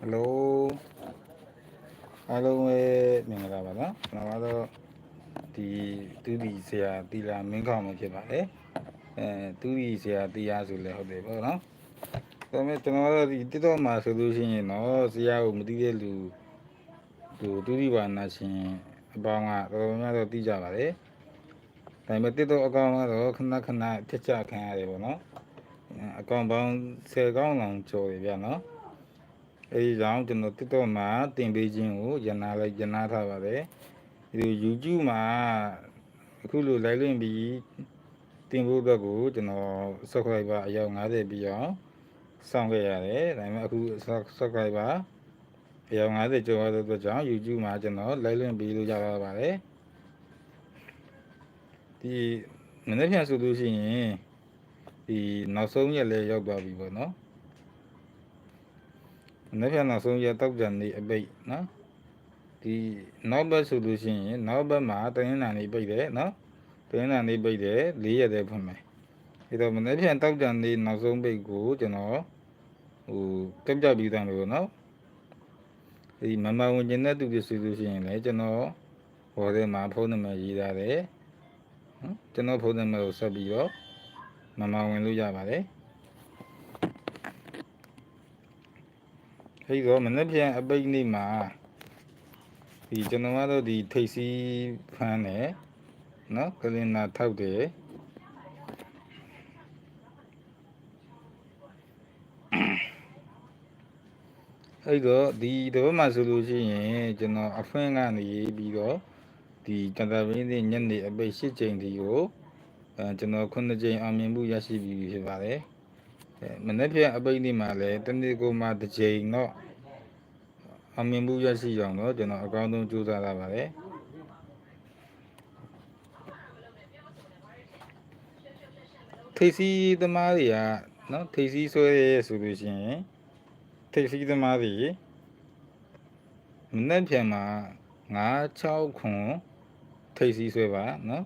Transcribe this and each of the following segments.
ဟယ်လိုအားလုံးပဲမင်္ဂလာပါနော်ကျွန်တော်ကတော့ဒီသူဒီဆရာတီလာမင်းကောင်းမဖြစ်ပါတယ်အဲသူဒီဆရာတီယာဆိုလည်းဟုတ်တယ်ပေါ့နော်ဒါပေမဲ့ကျွန်တော်ကတော့ဒီတစ်တော့မှာဆိုလို့ရှိရင်တော့ဆရာကိုမသိတဲ့လူသူသူဒီဘာနာရှင်အပေါင်းကတော်တော်များများတော့သိကြပါတယ်ဒါပေမဲ့တစ်တော့အကောင်ကတော့ခဏခဏထက်ချခံရတယ်ပေါ့နော်အကောင်ပေါင်း10ကောင်းလောင်ကျော်တယ်ဗျာနော် အဲဒီကြောင့်ကျွန်တော် TikTok မှာတင်ပေးခြင်းကိုရနာလိုက်ရနာထားပါတယ်ဒီ YouTube မှာအခုလို live လွှင့်ပြီးတင်ဖို့အတွက်ကိုကျွန်တော် subscriber အယောက်50ပြီးအောင်စောင့်ခဲ့ရတယ်ဒါပေမဲ့အခု subscriber အယောက်50ကျော်သွားတဲ့အတွက်ကြောင့် YouTube မှာကျွန်တော် live လွှင့်ပြီးလို့ရပါပါတယ်ဒီမနေ့ပြန်ဆိုလို့ရှိရင်ဒီနောက်ဆုံးရက်လည်းရောက်သွားပြီပေါ့နော် နေ့ပြန်နောက်ဆုံးရတောက်ကြံနေအပိတ်နော်ဒီနောက်ဘက်ဆိုလို့ရှိရင်နောက်ဘက်မှာတရင်နာနေပိတ်တယ်နော်တရင်နာနေပိတ်တယ်၄ရက်တည်းဖွင့်မယ်အဲတော့မနေ့ပြန်တောက်ကြံနေနောက်ဆုံးပိတ်ကိုကျွန်တော်ဟိုကပ်ကြပြီးသားလို့နော်ဒီမမဝင်ကျင်တဲ့သူတွေဆိုလို့ရှိရင်လည်းကျွန်တော်ဟောထဲမှာဖုန်းနံပါတ်ရေးထားတယ်နော်ကျွန်တော်ဖုန်းနံပါတ်ကိုဆက်ပြီးတော့မမဝင်လို့ရပါတယ် တော့မနေ့ပြန်အပိတ်နေ့မှာဒီကျွန်တော်ကတော့ဒီထိတ်စီးဖမ်းတယ်နော်ကလင်နာထောက်တယ်အဲ့တော့ဒီတော့မှဆိုလို့ရှိရင်ကျွန်တော်အဖွင့်ကနေပြီးတော့ဒီတတပင်းနေ့ညနေအပိတ်၈ချိန်ဒီကိုအဲကျွန်တော်9ချိန်အောင်မြင်မှုရရှိပြီဖြစ်ပါတယ်အဲ မနေ့ပြန်အပိတ်နေ့မှာလည်းတနေ့ကိုမှတစ်ချိန်တော့အောင်မြင်မှုရရှိအောင်တော့ကျွန်တော်အကောင်းဆုံးကြိုးစားရပါတယ်ထိပ်စီးသမားတွေကနော်ထိပ်စီးဆွဲရဲဆိုလို့ရှိရင်ထိပ်စီးသမားတွေမနေ့ပြန်မှာ9 6ခွန်ထိပ်စီးဆွဲပါနော်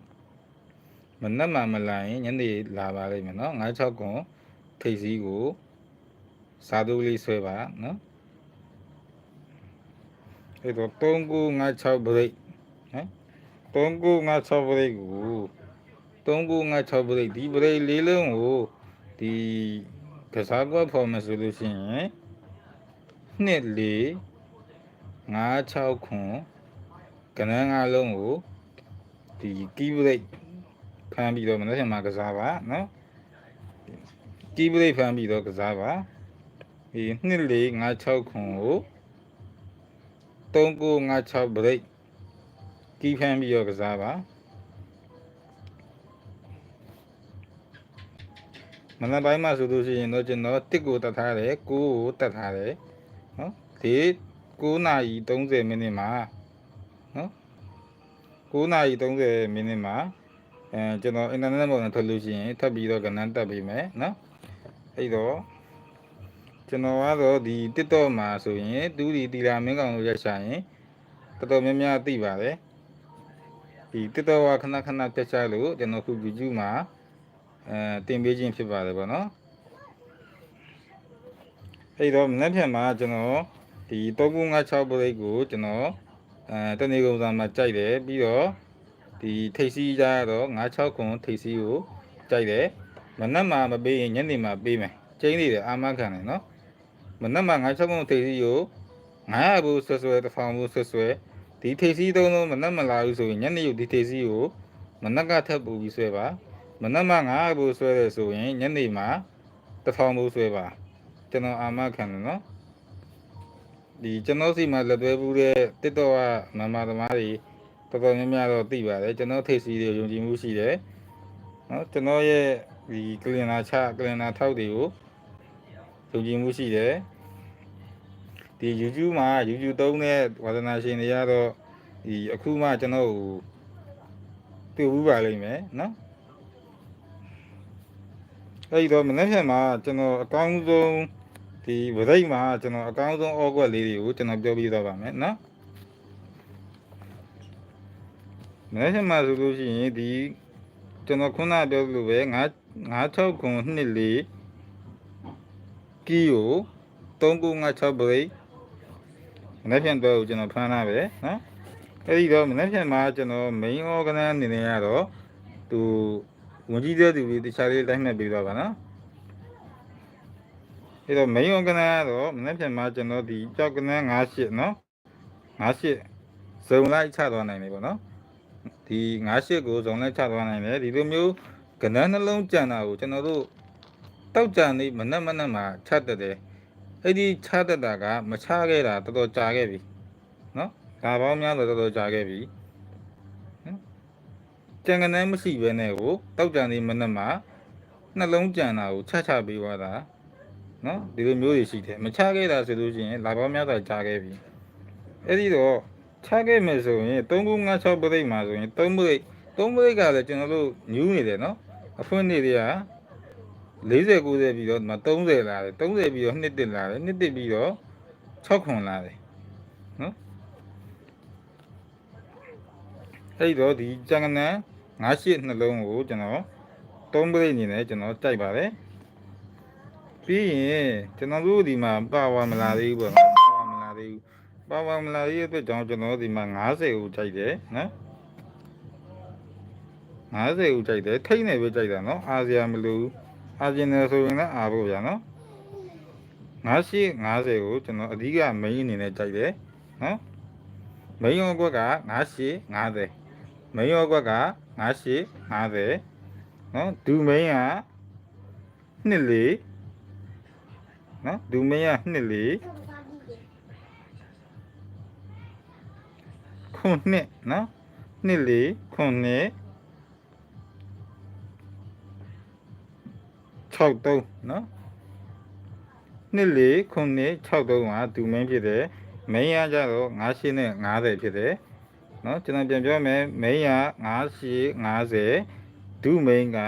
မနက်မှမလာရင်ညနေလာပါလိမ့်မယ်နော်9 6ခွန် ထိပ်စီးကိုစားသူလေးဆွဲပါနော်အဲ့တော့3956 break နော်3956 break ကို3956 break ဒီ break လေးလုံးကိုဒီကစားကွက်ဖော်မယ်ဆိုလို့ရှိရင်နှစ်လေး56ခွန်ကနန်းငါလုံးကိုဒီ key break ဖမ်းပြီးတော့မနေ့ကမှကစားပါနော် key break ဖမ်းပြီးတော့ကစားပါဒီနှစ်လေး56ခွန်ကို3956 break ကီးဖမ်းပြီးတော့ကစားပါမနက်ပိုင်းမှာဆိုလို့ရှိရင်တော့ကျွန်တော်တစ်ကိုတတ်ထားတယ်9ကိုတတ်ထားတယ်နော်ဒီ9နာရီ30မိနစ်မှာနော်9နာရီ30မိနစ်မှာအဲကျွန်တော်အင်တာနက်ပေါ်နဲ့ထွက်လို့ရှိရင်ထပ်ပြီးတော့ကဏ္ဍတက်ပေးမယ်နော် အဲ့တော့ကျွန်တော်ကတော့ဒီ TikTok မှာဆိုရင်သူဒီတီလာမင်းကောင်လို့ရက်ရှာရင်တော်တော်များများသိပါတယ်ဒီ TikTok ကခဏခဏပြတ်ချလို့ကျွန်တော်ခု YouTube မှာအဲတင်ပေးခြင်းဖြစ်ပါတယ်ဗောနော်အဲ့တော့မနေ့ဖြန်မှာကျွန်တော်ဒီ3956 break ကိုကျွန်တော်အဲတနေ့ကုန်စာမှာကြိုက်တယ်ပြီးတော့ဒီထိပ်စီးကြတော့96ခွန်ထိပ်စီးကိုကြိုက်တယ် မနက်မှာမပေးရင်ညနေမှာပေးမယ်ကျင်းနေတယ်အာမခံတယ်နော်မနက်မှာ96ခုထိပ်စီးကို900ဘူးဆွဲဆွဲတစ်ဖောင်ဘူးဆွဲဆွဲဒီထိပ်စီးသုံးလုံးမနက်မလာဘူးဆိုရင်ညနေရုပ်ဒီထိပ်စီးကိုမနက်ကထပ်ပူပြီးဆွဲပါမနက်မှာ900ဘူးဆွဲတယ်ဆိုရင်ညနေမှာတစ်ဖောင်ဘူးဆွဲပါကျွန်တော်အာမခံတယ်နော်ဒီကျွန်တော်စီမှာလက်သွဲဘူးတဲ့တစ်တော့ကမမသမားတွေတော်တော်များများတော့သိပါတယ်ကျွန်တော်ထိပ်စီးတွေယုံကြည်မှုရှိတယ်နော်ကျွန်တော်ရဲ့ ဒီကလင်နာချကလင်နာထောက်တွေကိုယုံကြည်မှုရှိတယ်ဒီ YouTube မှာ YouTube သုံးတဲ့ဝါသနာရှင်တွေကတော့ဒီအခုမှကျွန်တော်ကိုတွေ့ဘူးပါလိမ့်မယ်နော်အဲ့ဒီတော့မနေ့ဖြန်မှာကျွန်တော်အကောင်းဆုံးဒီဝရိတ်မှာကျွန်တော်အကောင်းဆုံးအောကွက်လေးတွေကိုကျွန်တော်ပြောပြသွားပါမယ်နော်မနေ့ဖြန်မှာဆိုလို့ရှိရင်ဒီကျွန်တော်ခုနပြောသလိုပဲ9 96ခွန်2 4ကီကို3956 break မနေ့ပြန်တော့ကျွန်တော်ဖမ်းလာပဲနော်အဲ့ဒီတော့မနေ့ပြန်မှာကျွန်တော် main organ အနေနဲ့ကတော့သူဝင်ကြီးတဲ့သူတွေတခြားလေးတိုင်းမဲ့ပြီးတော့ပါနော်အဲ့တော့ main organ ကတော့မနေ့ပြန်မှာကျွန်တော်ဒီကြောက်ကနန်း58နော်58ဇုံလိုက်ချသွားနိုင်တယ်ပေါ့နော်ဒီ58ကိုဇုံလိုက်ချသွားနိုင်တယ်ဒီလိုမျိုး ကနန်းနှလုံးကြံတာကိုကျွန်တော်တို့တောက်ကြံနေမနှက်မနှက်မှာချတတ်တယ်အဲ့ဒီချတတ်တာကမချခဲ့တာတော်တော်ကြာခဲ့ပြီနော်ဒါပေါင်းများတော့တော်တော်ကြာခဲ့ပြီနော်ကြံကနန်းမရှိဘဲနဲ့ကိုတောက်ကြံနေမနှက်မှာနှလုံးကြံတာကိုချချပေးသွားတာနော်ဒီလိုမျိုးတွေရှိတယ်မချခဲ့တာဆိုလို့ရှိရင်လာပေါင်းများစွာကြာခဲ့ပြီအဲ့ဒီတော့ချခဲ့မယ်ဆိုရင်3ခု5 6ပြိတ်မှာဆိုရင်3ပြိတ် 3ပြိတ်ကလည်းကျွန်တော်တို့ညူးနေတယ်နော်အဖွင့်နေတွေက40 90ပြီးတော့ဒီမှာ30လာတယ်30ပြီးတော့နှစ်တက်လာတယ်နှစ်တက်ပြီးတော့6ခွန်လာတယ်နော်အဲ့ဒီတော့ဒီကြံကနန်း98နှလုံးကိုကျွန်တော်3ပြိတ်အနေနဲ့ကျွန်တော်ကြိုက်ပါတယ်ပြီးရင်ကျွန်တော်တို့ဒီမှာပါဝါမလာသေးဘူးပေါ့နော်ပါဝါမလာသေးဘူးပါဝါမလာသေးတဲ့အတွက်ကြောင့်ကျွန်တော်ဒီမှာ90ကိုကြိုက်တယ်နော် 90ကိုကြိုက်တယ်ထိတ်နေပဲကြိုက်တာနော်အာဆီယံမလို့အာဆီယံနယ်ဆိုရင်လည်းအာဖို့ဗျာနော်98 90ကိုကျွန်တော်အဓိက main အနေနဲ့ကြိုက်တယ်နော် main ရောကွက်က98 90 main ရောကွက်က98 50နော်ဒူ main က2လေနော်ဒူ main က2လေခုနှစ်နော်2လေခုနှစ် 63နော်နှစ်လေခုနှစ်63ဟာဒူ main ဖြစ်တယ် main ရကြတော့98နဲ့50ဖြစ်တယ်နော်ကျွန်တော်ပြန်ပြောမယ် main ရ98 50ဒူ main က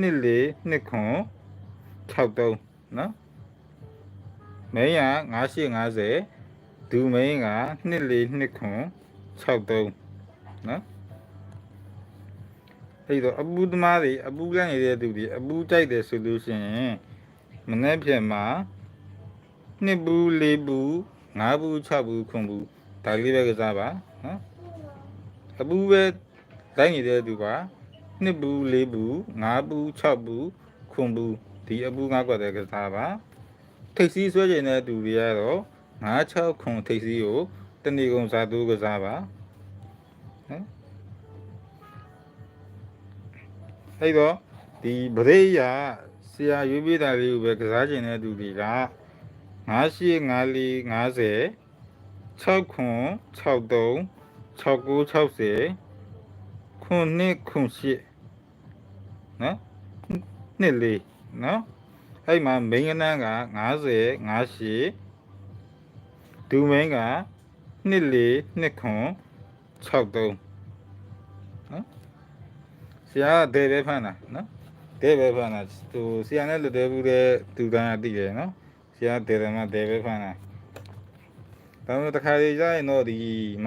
နှစ်လေနှစ်ခွန်63နော် main ရ98 50ဒူ main ကနှစ်လေနှစ်ခွန်63နော် အဲ့တော့အပူသမားတွေအပူလန့်နေတဲ့သူတွေအပူကြိုက်တယ်ဆိုလို့ရှိရင်မနေ့ပြန်မှာနှစ်ဘူးလေးဘူးငါးဘူး၆ဘူးခွန်ဘူးဒါလေးပဲကစားပါနော်အပူပဲတိုင်းနေတဲ့သူကနှစ်ဘူးလေးဘူးငါးဘူး၆ဘူးခွန်ဘူးဒီအပူငါးကွက်တဲ့ကစားပါထိပ်စီးဆွဲကျင်တဲ့သူတွေကတော့9 6ခွန်ထိပ်စီးကိုတဏီကုံစားသူကစားပါနော် အဲ့တော့ဒီဗရိယဆရာရွေးပေးတာလေးကိုပဲကစားကျင်တဲ့သူတွေက98 54 50 6ခွန်63 69 60ခွန်နှစ်ခွန်ရှစ်နော်နှစ်လေးနော်အဲ့မှာမိန်းကနန်းက90 58ဒူမင်းကနှစ်လေးနှစ်ခွန်63နော် ဆရာကဒဲပဲဖမ်းတာနော်ဒဲပဲဖမ်းတာသူဆရာနဲ့လွတ်တယ်ဘူးတဲ့သူတန်းကသိတယ်နော်ဆရာဒဲတယ်မှဒဲပဲဖမ်းတာဒါမှမဟုတ်တစ်ခါလေကြာရင်တော့ဒီမ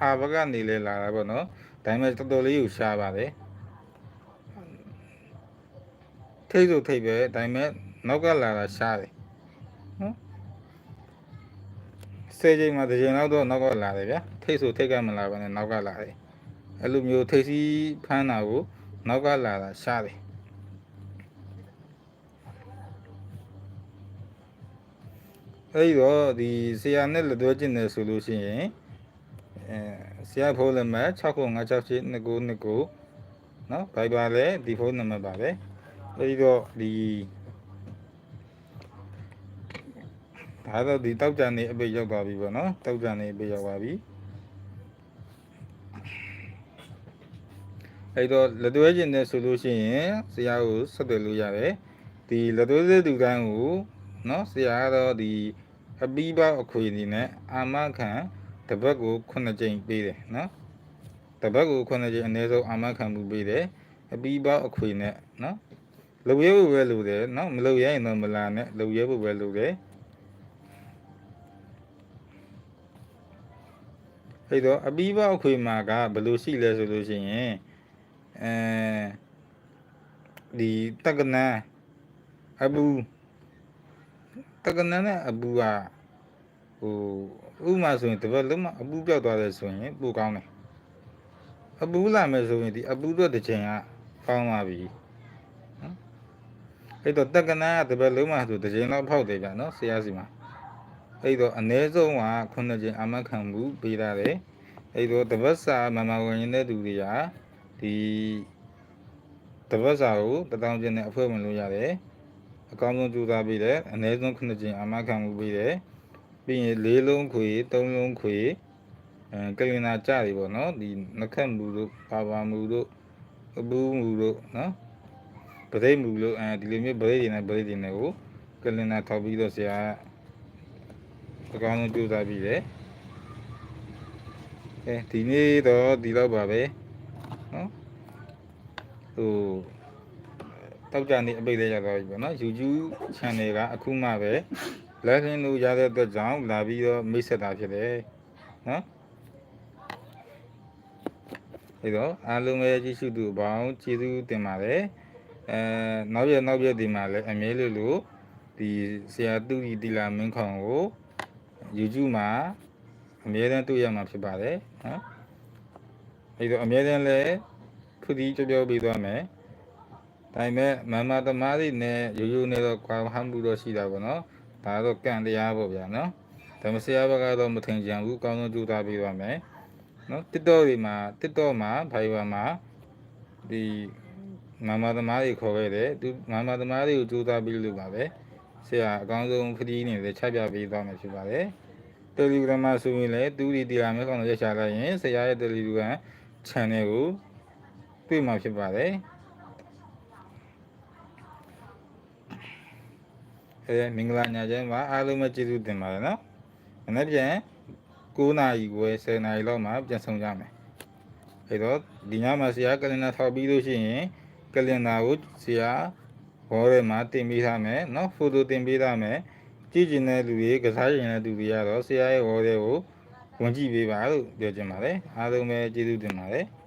အာဘကနေလဲလာတာပေါ့နော်ဒါပေမဲ့တော်တော်လေးကိုရှားပါတယ်ထိတ်ဆိုထိတ်ပဲဒါပေမဲ့နောက်ကလာတာရှားတယ်နော်ဆယ်ချိန်မှာတစ်ချိန်လောက်တော့နောက်ကလာတယ်ဗျာထိတ်ဆိုထိတ်ကမလာဘဲနဲ့နောက်ကလာတယ်အဲ့လိုမျိုးထိတ်စီးဖမ်းတာကို နောက်ကလာတာရှားတယ်အဲ့တော့ဒီဆရာနဲ့လက်တွဲကျင်တယ်ဆိုလို့ရှိရင်အဲဆရာဖုန်းနံပါတ်69569299နော်ဘိုင်ဘာလည်းဒီဖုန်းနံပါတ်ပါပဲအဲ့တော့ဒီဒါတော့ဒီတောက်ကြံနေအပိတ်ရောက်ပါပြီပေါ့နော်တောက်ကြံနေအပိတ်ရောက်ပါပြီ အဲ့တော့လက်တွဲကျင်တယ်ဆိုလို့ရှိရင်ဆရာကိုဆက်သွယ်လို့ရတယ်ဒီလက်တွဲတဲ့သူတိုင်းကိုနော်ဆရာကတော့ဒီအပီးပေါက်အခွေအနေနဲ့အာမခံတပတ်ကို9ကြိမ်ပေးတယ်နော်တပတ်ကို9ကြိမ်အနည်းဆုံးအာမခံမှုပေးတယ်အပီးပေါက်အခွေနဲ့နော်လုံရဲဖို့ပဲလုပ်တယ်နော်မလုံရရင်တော့မလာနဲ့လုံရဲဖို့ပဲလုပ်တယ်အဲ့တော့အပီးပေါက်အခွေမှာကဘယ်လိုရှိလဲဆိုလို့ရှိရင် အဲဒီတက္ကနန်းအဘူတက္ကနန်းနဲ့အဘူကဟိုဥပမာဆိုရင်တပတ်လုံးမအပူပြောက်သွားတယ်ဆိုရင်ပိုကောင်းတယ်အပူလာမယ်ဆိုရင်ဒီအပူတော့တစ်ချိန်ကကောင်းသွားပြီနော်အဲ့တော့တက္ကနာကတပတ်လုံးမှဆိုတစ်ချိန်လောက်ဖောက်တယ်ဗျာနော်ဆရာစီမှာအဲ့တော့အ ਨੇ ဆုံးက9ချိန်အာမခံမှုပေးရတယ်အဲ့တော့တပတ်စာမမဝင်နေတဲ့သူတွေက ဒီတပတ်စာကိုတထောင်ကျင်နဲ့အဖွဲဝင်လို့ရတယ်အကောင်းဆုံးကြိုးစားပေးတယ်အ ਨੇ ဆုံး9ချိန်အာမခံမှုပေးတယ်ပြီးရင်လေးလုံးခွေသုံးလုံးခွေအဲကလင်နာကြတွေပေါ့နော်ဒီနခတ်မူတို့ပါပါမူတို့အပူးမူတို့နော်ပသိမူလို့အဲဒီလိုမျိုးပသိတွေနဲ့ပသိတွေနဲ့ကိုကလင်နာထောက်ပြီးတော့ဆရာအကောင်းဆုံးကြိုးစားပြီးတယ်အဲဒီနေ့တော့ဒီလောက်ပါပဲ နော်ဟိုတောက်ကြနေအပိတ်လေးရတော့ပြီပေါ့နော် YouTube channel ကအခုမှပဲလက်ခင်လို့ရတဲ့အတွက်ကြောင့်လာပြီးတော့မိတ်ဆက်တာဖြစ်တယ်နော်အဲတော့အားလုံးပဲကြည့်ရှုသူအပေါင်းကျေးဇူးတင်ပါတယ်အဲနောက်ရနောက်ရဒီမှာလည်းအမြဲလို့လို့ဒီဆရာတူရီတီလာမင်းခေါင်ကို YouTube မှာအမြဲတမ်းတွေ့ရမှာဖြစ်ပါတယ်နော် အဲတော့အမြဲတမ်းလည်းဖူဒီကြောပြောပြီးသွားမယ်ဒါပေမဲ့မမသမားတွေနဲ့ရိုးရိုးနဲ့တော့ကွာဟမ်းမှုတော့ရှိတာပေါ့နော်ဒါတော့ကံတရားပေါ့ဗျာနော်ဓမ္မဆရာဘက်ကတော့မထင်ကြဘူးအကောင်းဆုံးကြိုးစားပေးပါမယ်နော်တစ်တော့ဒီမှာတစ်တော့မှာဘိုင်ဝါမှာဒီမမသမားတွေခေါ်ခဲ့တယ်သူမမသမားတွေကိုကြိုးစားပြီးလို့ပါပဲဆရာအကောင်းဆုံးဖတီးနေတယ်ချပြပေးသွားမယ်ဖြစ်ပါတယ်တယ်လီဂရမ်မှာဆိုရင်လည်းသူဒီတီလာမဲကောင်ရက်ချလိုက်ရင်ဆရာရဲ့တယ်လီဂရမ် channel ကိုတွေ့မှာဖြစ်ပါတယ်အဲမင်္ဂလာညချမ်းပါအားလုံးပဲကျေးဇူးတင်ပါတယ်နော်။မနေ့ပြန်9နာရီခွဲ10နာရီလောက်မှပြန်ဆောင်ကြမယ်။အဲတော့ဒီညမှာဆရာကလင်နာထောက်ပြီးလို့ရှိရင်ကလင်နာကိုဆရာဘောထဲမှာတင်ပေးထားမယ်နော်ဖိုတိုတင်ပေးထားမယ်ကြည့်ကျင်တဲ့လူတွေကစားကျင်တဲ့လူတွေကတော့ဆရာရဲ့ဘောထဲကို ဝင်ကြည့်ပေးပါလို့ပြောချင်ပါတယ်အားလုံးပဲကျေးဇူးတင်ပါတယ်။